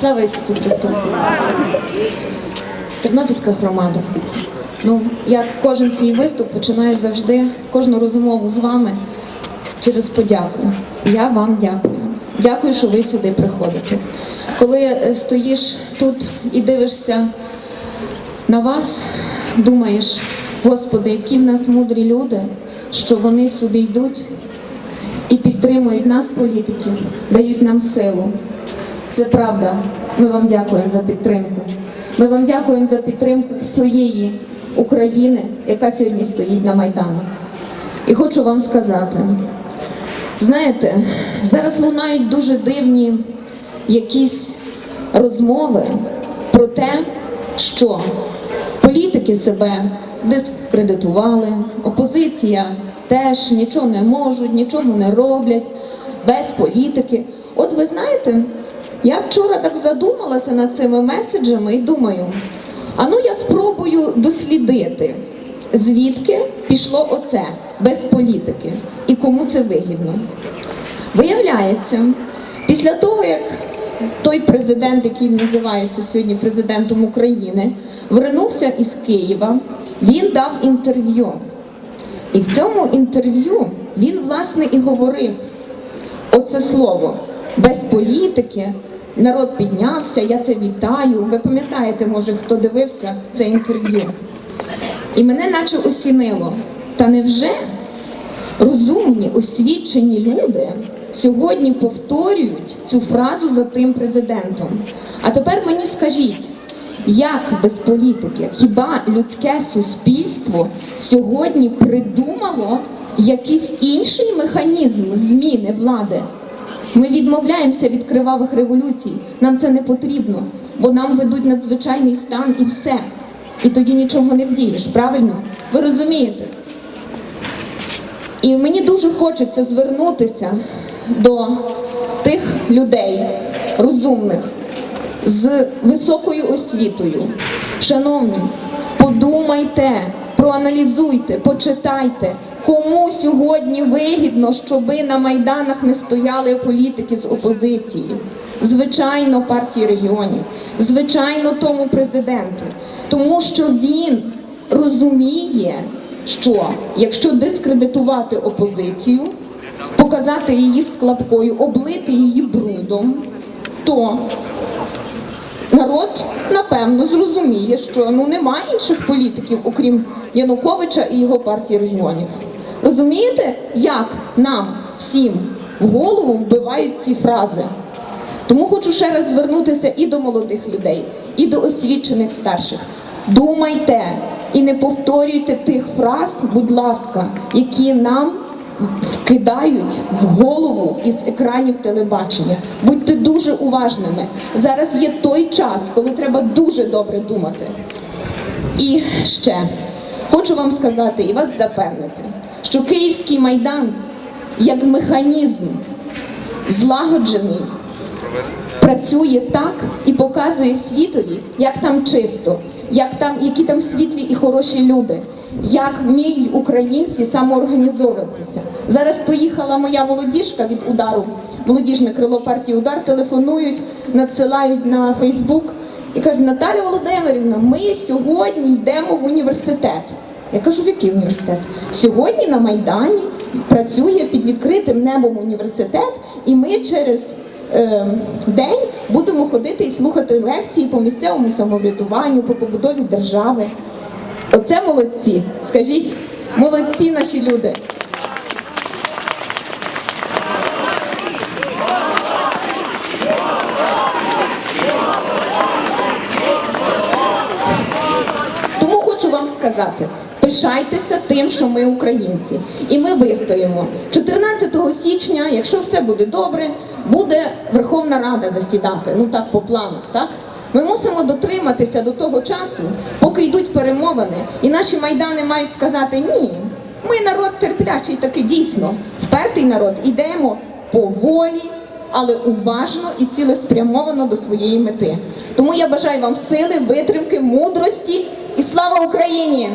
Слава Ісусу Христу! Тернопільська громада. Ну, я кожен свій виступ починаю завжди, кожну розмову з вами через подяку. Я вам дякую. Дякую, що ви сюди приходите. Коли е, стоїш тут і дивишся на вас, думаєш, Господи, які в нас мудрі люди, що вони собі йдуть і підтримують нас, політиків, дають нам силу. Це правда. Ми вам дякуємо за підтримку. Ми вам дякуємо за підтримку всієї України, яка сьогодні стоїть на майданах. І хочу вам сказати, знаєте, зараз лунають дуже дивні якісь розмови про те, що політики себе дискредитували, опозиція теж нічого не можуть, нічого не роблять без політики. От ви знаєте, я вчора так задумалася над цими меседжами і думаю, а ну я спробую дослідити, звідки пішло оце без політики і кому це вигідно. Виявляється, після того, як той президент, який називається сьогодні президентом України, вернувся із Києва, він дав інтерв'ю. І в цьому інтерв'ю він, власне, і говорив оце слово без політики. Народ піднявся, я це вітаю. Ви пам'ятаєте, може, хто дивився це інтерв'ю? І мене наче осінило. Та невже розумні, освічені люди сьогодні повторюють цю фразу за тим президентом? А тепер мені скажіть, як без політики? Хіба людське суспільство сьогодні придумало якийсь інший механізм зміни влади? Ми відмовляємося від кривавих революцій. Нам це не потрібно, бо нам ведуть надзвичайний стан і все. І тоді нічого не вдієш, правильно? Ви розумієте? І мені дуже хочеться звернутися до тих людей розумних з високою освітою. Шановні, подумайте, проаналізуйте, почитайте, кому сьогодні вигідно, щоби на майданах не стояли політики з опозиції. Звичайно, партії регіонів, звичайно, тому президенту, тому що він розуміє, що якщо дискредитувати опозицію, показати її склапкою, облити її брудом, то народ напевно зрозуміє, що ну немає інших політиків, окрім Януковича і його партії регіонів. Розумієте, як нам всім в голову вбивають ці фрази? Тому хочу ще раз звернутися і до молодих людей, і до освічених старших. Думайте і не повторюйте тих фраз, будь ласка, які нам вкидають в голову із екранів телебачення. Будьте дуже уважними. Зараз є той час, коли треба дуже добре думати. І ще хочу вам сказати і вас запевнити, що Київський майдан як механізм злагоджений працює так і показує світові, як там чисто, як там, які там світлі і хороші люди, як вміють українці самоорганізовуватися. Зараз поїхала моя молодіжка від удару, молодіжне крило партії удар, телефонують, надсилають на Фейсбук і кажуть, Наталя Володимирівна, ми сьогодні йдемо в університет. Я кажу, в який університет? Сьогодні на Майдані працює під відкритим небом університет, і ми через е, день будемо ходити і слухати лекції по місцевому самоврядуванню, по побудові держави. Оце молодці. Скажіть, молодці наші люди. Тому хочу вам сказати, пишайтеся тим, що ми українці, і ми вистоїмо. 14 січня, якщо все буде добре, буде Верховна Рада засідати. Ну так по планах, так? Ми мусимо дотриматися до того часу, поки йдуть перемовини, і наші майдани мають сказати ні. Ми народ терплячий, таки дійсно, впертий народ, ідемо поволі, але уважно і цілеспрямовано до своєї мети. Тому я бажаю вам сили, витримки, мудрості і слава Україні!